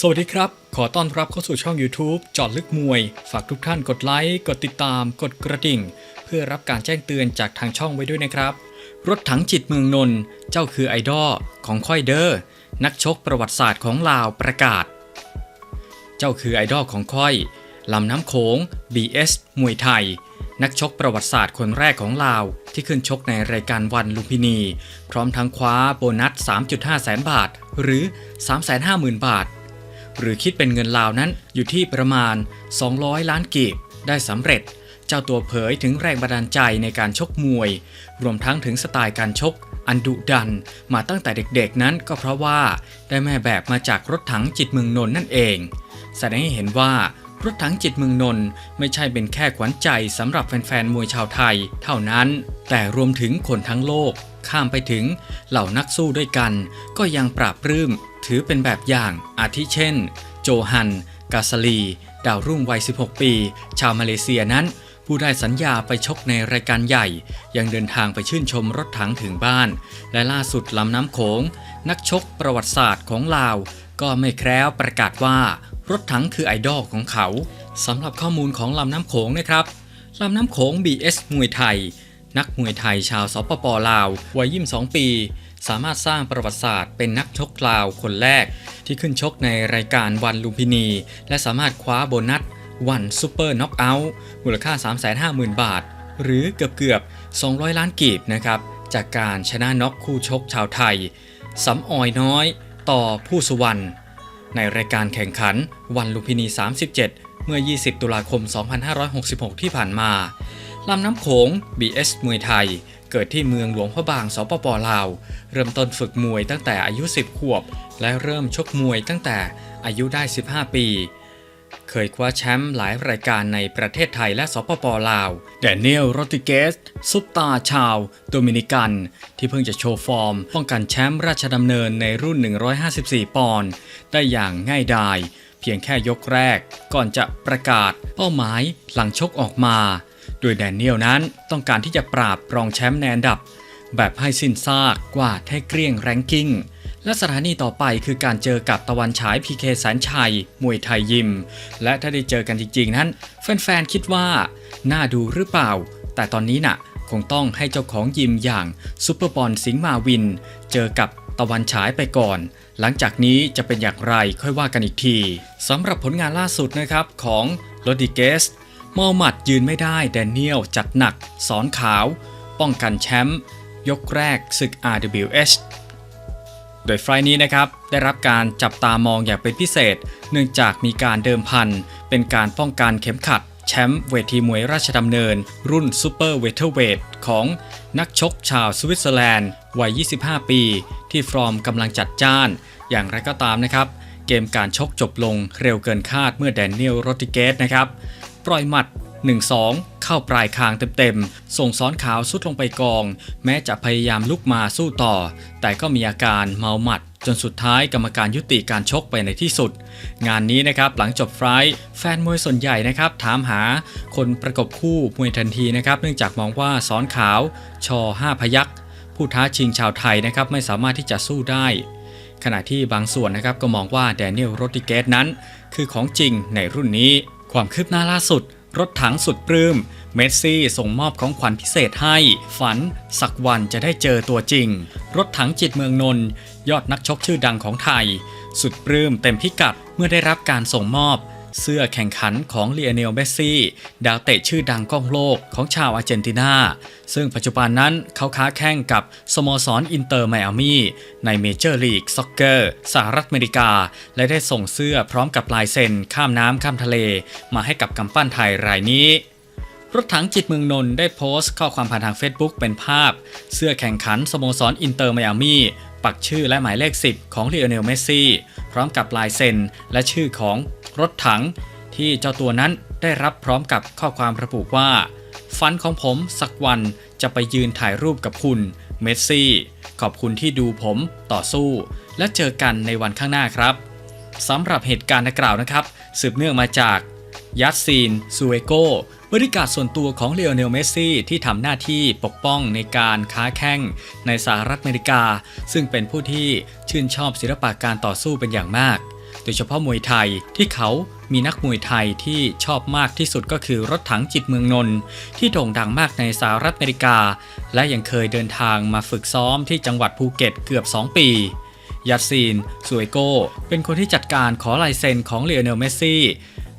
สวัสดีครับ ขอต้อนรับเข้าสู่ช่อง YouTube จอดลึกมวย ฝากทุกท่านกดไลค์ กดติดตาม กดกระดิ่ง เพื่อรับการแจ้งเตือนจากทางช่องไว้ด้วยนะครับ รถถังจิตเมืองนนท์เจ้าคือไอดอลของค่อยเดอร์นักชกประวัติศาสตร์ของลาวประกาศ เจ้าคือไอดอลของค่อยลำน้ำโขง BS มวยไทย นักชกประวัติศาสตร์คนแรกของลาว ที่ขึ้นชกในรายการวันลุมพินี พร้อมทั้งคว้าโบนัส 3.5 แสนบาท หรือ 350,000 บาท หรือคิดเป็นเงินลาวนั้นอยู่ที่ประมาณ 200 ล้านกีบได้สำเร็จ เจ้าตัวเผยถึงแรงบันดาลใจในการชกมวย รวมทั้งถึงสไตล์การชก อันดุดันมาตั้งแต่เด็กๆนั้นก็เพราะว่าได้แม่แบบมาจากรถถังจิตเมืองนนท์นั่นเอง แสดงให้เห็นว่ารถถังจิตเมืองนนท์ไม่ใช่เป็นแค่ขวัญใจสำหรับแฟนๆ มวยชาวไทย เท่านั้น แต่รวมถึงคนทั้งโลก ข้ามไปถึงเหล่านักสู้ด้วยกัน ก็ยังปราบปลื้ม ถือเป็นแบบอย่างอาทิเช่น โจฮัน กาสลี ดาวรุ่งวัย 16 ปี ชาวมาเลเซียนั้น ผู้ได้สัญญาไปชกในรายการใหญ่ ยังเดินทางไปชื่นชมรถถังถึงบ้าน และล่าสุดลำน้ำโขง นักชกประวัติศาสตร์ของลาว ก็ไม่แคล้วประกาศว่ารถถังคือไอดอลของเขาสำหรับข้อมูลของลำน้ำโขงนะครับลำน้ำโขง BS มวยไทย นักมวยไทยชาวสปปลาววัย 22 ปี สามารถสร้างประวัติศาสตร์เป็นนักชกลาวคนแรก ที่ขึ้นชกในรายการวันลุมพินี และสามารถคว้าโบนัสวันซูเปอร์น็อกเอาท์มูลค่า 350,000 บาท หรือเกือบเกือบ 200 ล้านกีบนะครับ จากการชนะน็อกคู่ชกชาวไทยสำออยน้อยต่อผู้สุวรรณในรายการแข่งขันวันลุมพินี 37 เมื่อ 20 ตุลาคม 2566 ที่ผ่านมาลำน้ำโขง BS มวยไทย เกิดที่เมืองหลวงพระบางสปปลาว เริ่มต้นฝึกมวยตั้งแต่อายุ 10 ขวบ และเริ่มชกมวยตั้งแต่อายุได้ 15 ปี เคยคว้าแชมป์หลายรายการในประเทศไทยและสปปลาวแดเนียลโรติเกสซุปตาชาว โดมินิกัน ที่เพิ่งจะโชว์ฟอร์ม ป้องกันแชมป์ราชดำเนินในรุ่น 154 ปอนด์ได้อย่างง่ายดายเพียงแค่ยกแรก ก่อนจะประกาศเป้าหมายหลังชกออกมา โดยแดเนียลนั้นต้องการที่จะปราบรองแชมป์ในอันดับ แบบให้สิ้นซากกว่าให้เกลี้ยงแรงกิ้ง และสถานีต่อไปคือการเจอกับตะวันฉายพีเคแสนชัย มวยไทยยิม และถ้าได้เจอกันจริงๆนั้น แฟนๆคิดว่า น่าดูหรือเปล่า แต่ตอนนี้น่ะคงต้องให้เจ้าของยิมอย่างซุปเปอร์บอลสิงห์มาวิน เจอกับตะวันฉายไปก่อน หลังจากนี้จะเป็นอย่างไรค่อยว่ากันอีกทีสำหรับผลงานล่าสุดนะครับของโรดิเกส มอหมัดยืนไม่ได้แดเนียลจัดหนัก สอนขาว ป้องกันแชมป์ยกแรกศึก RWS โดยไฟล์นี้นะครับ ได้รับการจับตามองอย่างเป็นพิเศษ เนื่องจากมีการเดิมพัน เป็นการป้องกันเข็มขัด แชมป์เวทีมวยราชดำเนิน รุ่นซูเปอร์เวเทอร์เวทของนักชกชาวสวิตเซอร์แลนด์ วัย 25 ปี ที่ฟร์มกำลังจัดจ้าน อย่างไรก็ตามนะครับ เกมการชกจบลงเร็วเกินคาดเมื่อแดเนียลโรติเกสนะครับ ปล่อยหมัด 1-2 เข้าปลายคางเต็มๆ ส่งซ้อนขาวสุดลงไปกอง แม้จะพยายามลุกมาสู้ต่อ แต่ก็มีอาการเมาหมัด จนสุดท้ายกรรมการยุติการชกไปในที่สุด งานนี้นะครับหลังจบไฟล์แฟนมวยส่วนใหญ่นะครับถามหาคนประกบคู่มวยทันทีนะครับเนื่องจากมองว่าซ้อนขาว ชอ5พยักผู้ท้าชิงชาวไทยนะครับไม่สามารถที่จะสู้ได้ ขณะที่บางส่วนนะครับก็มองว่าแดเนียลโรติเกสนั้น คือของจริงในรุ่นนี้ ความคืบหน้าล่าสุด รถถังสุดปลื้ม เมสซี่ส่งมอบของขวัญพิเศษให้ ฝัน สักวันจะได้เจอตัวจริง รถถังจิตเมืองนนท์ยอดนักชกชื่อดังของไทย สุดปลื้มเต็มพิกัดเมื่อได้รับการส่งมอบ เสื้อแข่งขันของเลียเนลเมสซี่ดาวเตะชื่อดังก้องโลกของชาวอาร์เจนตินา ซึ่งปัจจุบันนั้นเขาค้าแข่งกับสโมสรอินเตอร์ไมอามีในเมเจอร์ลีกซ็อกเกอร์สหรัฐอเมริกา และได้ส่งเสื้อพร้อมกับลายเซ็นข้ามน้ำข้ามทะเล มาให้กับกำปั้นไทยรายนี้รถถังจิตเมืองนนท์ได้โพสต์ข้อความผ่านทาง Facebook เป็นภาพ เสื้อแข่งขันสโมสรอินเตอร์ไมอามีปักชื่อและหมายเลข 10 ของเลโอเนลเมสซี่ พร้อมกับลายเซ็นและชื่อของ รถถัง ที่เจ้าตัวนั้นได้รับพร้อมกับข้อความระบุว่า ฝันของผมสักวันจะไปยืนถ่ายรูปกับคุณเมสซี่ ขอบคุณที่ดูผมต่อสู้ และเจอกันในวันข้างหน้าครับสำหรับเหตุการณ์ดังกล่าวนะครับ สืบเนื่องมาจากยัสซีนซูเอโกบริการส่วนตัวของเลโอเนลเมสซี่ที่ทำหน้าที่ปกป้องในการค้าแข่งในสหรัฐอเมริกา ซึ่งเป็นผู้ที่ชื่นชอบศิลปะการต่อสู้เป็นอย่างมาก โดยเฉพาะมวยไทยที่เขามีนักมวยไทยที่ชอบมากที่สุดก็คือรถถังจิตเมืองนนท์ที่โด่งดังมากในสหรัฐอเมริกา และยังเคยเดินทางมาฝึกซ้อมที่จังหวัดภูเก็ตเกือบ 2 ปียัดซีนสวยโกเป็นคนที่จัดการขอลายเซ็นของเลโอเนลเมสซี่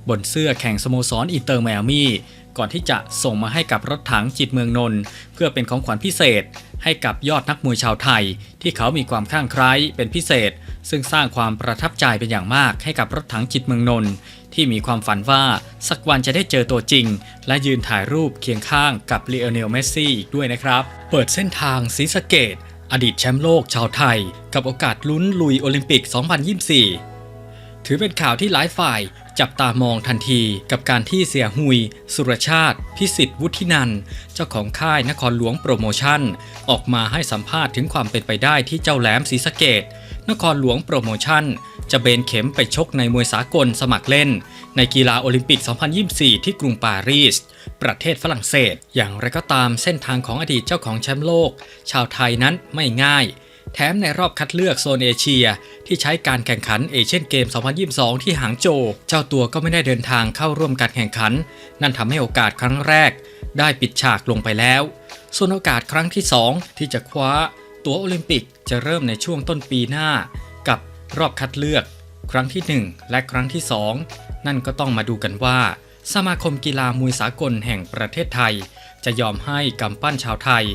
บนเสื้อแข่งสโมสรอินเตอร์ไมอามี่ก่อนที่จะส่งมาให้กับรถถังจิตเมืองนนท์เพื่อเป็นของขวัญพิเศษ ให้กับยอดนักมวยชาวไทย ที่เขามีความคลั่งไคล้เป็นพิเศษ ซึ่งสร้างความประทับใจเป็นอย่างมากให้กับรถถังจิตเมืองนนท์ที่มีความฝันว่าสักวันจะได้เจอตัวจริง และยืนถ่ายรูปเคียงข้างกับลีโอเนลเมสซี่อีกด้วยนะครับ เปิดเส้นทางศรีสะเกดอดีตแชมป์โลกชาวไทย กับโอกาสลุ้นลุยโอลิมปิก 2024 ถือเป็นข่าวที่หลายฝ่ายจับตามองทันทีกับการที่เสียหุย สุรชาติ พิสิทธิ์วุฒินัน เจ้าของค่ายนครหลวงโปรโมชั่น ออกมาให้สัมภาษณ์ถึงความเป็นไปได้ที่เจ้าแหลมศรีสะเกด นครหลวงโปรโมชั่น จะเบนเข็มไปชกในมวยสากลสมัครเล่น ในกีฬาโอลิมปิก 2024 ที่กรุงปารีส ประเทศฝรั่งเศส อย่างไรก็ตามเส้นทางของอดีตเจ้าของแชมป์โลก ชาวไทยนั้นไม่ง่าย แถมในรอบคัดเลือกโซนเอเชีย ที่ใช้การแข่งขันเอเชียนเกม 2022 ที่หางโจวเจ้าตัวก็ไม่ได้เดินทางเข้าร่วมการแข่งขัน นั่นทำให้โอกาสครั้งแรก ได้ปิดฉากลงไปแล้ว ส่วนโอกาสครั้งที่ 2 ที่จะคว้า ตั๋วโอลิมปิกจะเริ่มในช่วงต้นปีหน้า กับรอบคัดเลือก ครั้งที่ 1 และครั้งที่ 2 นั่นก็ต้องมาดูกันว่า สมาคมกีฬามวยสากลแห่งประเทศไทย จะยอมให้กำปั้นชาวไทย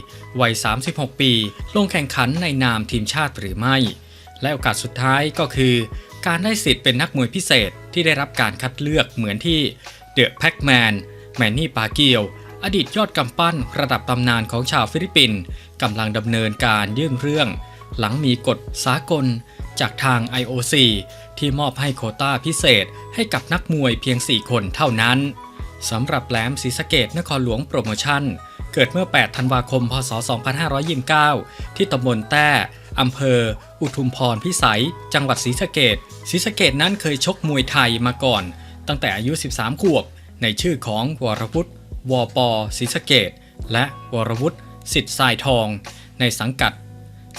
วัย 36 ปี ลงแข่งขันในนามทีมชาติหรือไม่ และโอกาสสุดท้ายก็คือ การได้สิทธิ์เป็นนักมวยพิเศษที่ได้รับการคัดเลือกเหมือนที่เดอะแพ็กแมนแมนนี่ปาเกียว อดีตยอดกำปั้นระดับตำนานของชาวฟิลิปปินส์กำลังดำเนินการยื่นเรื่อง หลังมีกฎสากลจากทาง IOC ที่มอบให้โคต้าพิเศษให้กับนักมวยเพียง 4 คนเท่านั้นสำหรับแหลมศรีสะเกดนครหลวงโปรโมชั่น เกิดเมื่อ 8 ธันวาคม พศ 2529 ที่ตำบลแต้อำเภอ อุทุมพรพิสัย จังหวัดศรีสะเกดศรีสะเกดนั้นเคยชกมวยไทยมาก่อน ตั้งแต่อายุ 13 ขวบ ในชื่อของวรวุฒิ วปศรีสะเกดและวรวุฒิสิทธิ์ทรายทอง ในสังกัด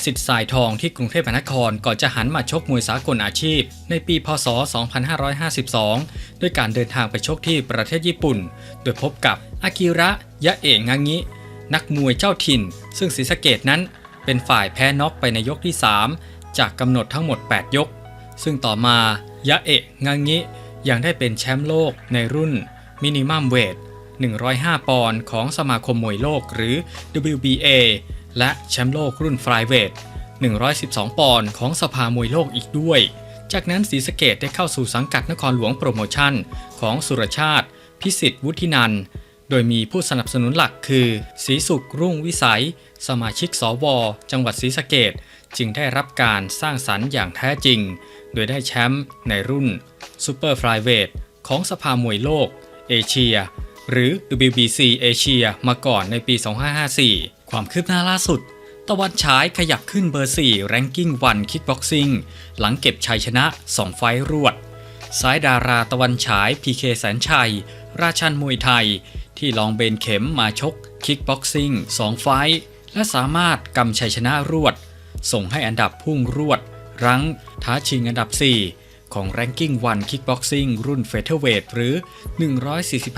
สิทธิ์สายทองที่กรุงเทพมหานครก่อนจะหันมาชกมวยสากลอาชีพ ในปีพศ 2552 ด้วยการเดินทางไปชกที่ประเทศญี่ปุ่น โดยพบกับอากิระยะเอะงางินักมวยเจ้าถิ่น ซึ่งศรีสะเกดนั้นเป็นฝ่ายแพ้น็อกไปในยกที่ 3 จากกำหนดทั้งหมด 8 ยก ซึ่งต่อมายะเอะงางิยังได้เป็นแชมป์โลกในรุ่นมินิมัมเวท 105 ปอนด์ของสมาคมมวยโลกหรือ WBA และแชมป์โลกรุ่นฟลายเวท112 ปอนด์ของสภามวยโลกอีกด้วย จากนั้นศรีสะเกดได้เข้าสู่สังกัดนครหลวงโปรโมชั่น ของสุรชาติ พิสิทธิ์วุฒินัน โดยมีผู้สนับสนุนหลักคือศรีสุขรุ่งวิสัย สมาชิกสว จังหวัดศรีสะเกดจึงได้รับการสร้างสรรค์อย่างแท้จริง โดยได้แชมป์ในรุ่นซูเปอร์ฟลายเวทของสภามวยโลก เอเชีย หรือ WBC เอเชียมาก่อนในปี 2554 ความคืบหน้าล่าสุด ตะวันฉายขยับขึ้นเบอร์ 4 แรงกิ้งวันคิกบ็อกซิ่งหลังเก็บชัยชนะ 2 ไฟต์รวดสายดาราตะวันฉายพีเคแสนชัย ราชันมวยไทย ที่ลองเบนเข็มมาชกคิกบ็อกซิ่ง2 ไฟต์และสามารถกำชัยชนะรวด ส่งให้อันดับพุ่งรวด รั้งท้าชิงอันดับ 4 ของ Ranking 1 Kickboxing รุ่นเฟเธอร์เวทหรือ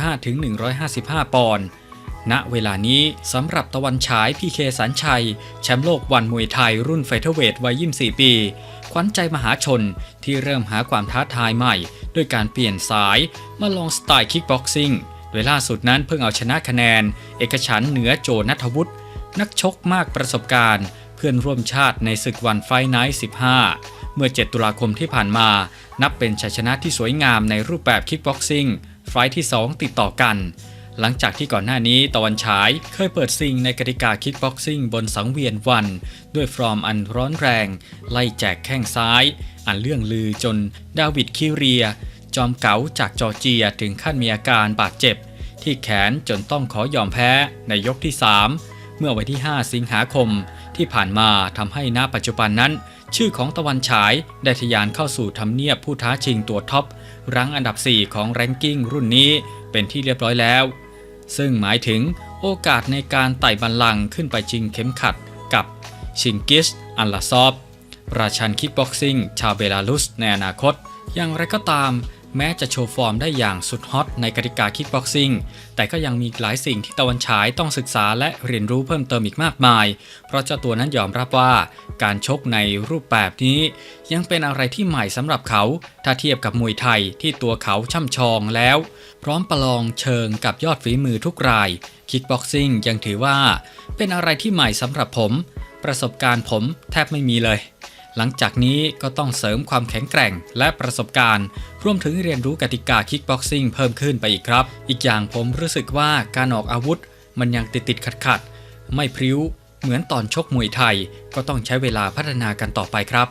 145-155 ปอนด์ณเวลานี้สำหรับตะวันฉายพีเคสันชัย แชมป์โลกวันมวยไทยรุ่นเฟเธอร์เวทวัย 24 ปี ขวัญใจมหาชนที่เริ่มหาความท้าทายใหม่ ด้วยการเปลี่ยนสายมาลองสไตล์คิกบ็อกซิ่งโดยล่าสุดนั้นเพิ่งเอาชนะคะแนน เอกฉันเหนือโจนัทวุฒินักชกมากประสบการณ์ เพื่อนร่วมชาติในศึกวันไฟไนท์15 เมื่อ 7 ตุลาคมที่ผ่านมา นับเป็นชัยชนะที่สวยงามในรูปแบบคิกบ็อกซิ่งไฟท์ที่ 2 ติดต่อกัน หลังจากที่ก่อนหน้านี้ตะวันฉายเคยเปิดซิงในกติกาคิกบ็อกซิ่งบนสังเวียนวัน ด้วยฟอร์มอันร้อนแรง ไล่แจกแข้งซ้าย อันเลื่องลือจนดาวิดคิเรีย จอมเก๋าจากจอร์เจียถึงขั้นมีอาการบาดเจ็บ ที่แขนจนต้องขอยอมแพ้ในยกที่ 3 เมื่อวันที่ 5 สิงหาคมที่ผ่านมาทำให้ณปัจจุบันนั้น ชื่อของตะวันฉายได้ทะยานเข้าสู่ทำเนียบผู้ท้าชิงตัวท็อป รั้งอันดับ 4 ของแรงกิ้งรุ่นนี้เป็นที่เรียบร้อยแล้ว ซึ่งหมายถึงโอกาสในการไต่บัลลังก์ขึ้นไปชิงเข็มขัดกับชิงกิสอัลลาซอฟราชันคิกบ็อกซิ่งชาวเบลารุสในอนาคต อย่างไรก็ตาม แม้จะโชว์ฟอร์มได้อย่างสุดฮอตในกติกาคิกบ็อกซิ่ง แต่ก็ยังมีหลายสิ่งที่ตะวันฉายต้องศึกษาและเรียนรู้เพิ่มเติมอีกมากมาย เพราะเจ้าตัวนั้นยอมรับว่าการชกในรูปแบบนี้ ยังเป็นอะไรที่ใหม่สำหรับเขา ถ้าเทียบกับมวยไทยที่ตัวเขาช่ำชองแล้ว พร้อมประลองเชิงกับยอดฝีมือทุกราย คิกบ็อกซิ่งยังถือว่า เป็นอะไรที่ใหม่สำหรับผม ประสบการณ์ผมแทบไม่มีเลย หลังจากนี้ก็ต้องเสริมความแข็งแกร่งและประสบการณ์ รวมถึงเรียนรู้กติกาคิกบ็อกซิ่งเพิ่มขึ้นไปอีกครับ อีกอย่างผมรู้สึกว่าการออกอาวุธ มันยังติดติดขัดขัดไม่พริ้ว เหมือนตอนชกมวยไทย ก็ต้องใช้เวลาพัฒนากันต่อไปครับ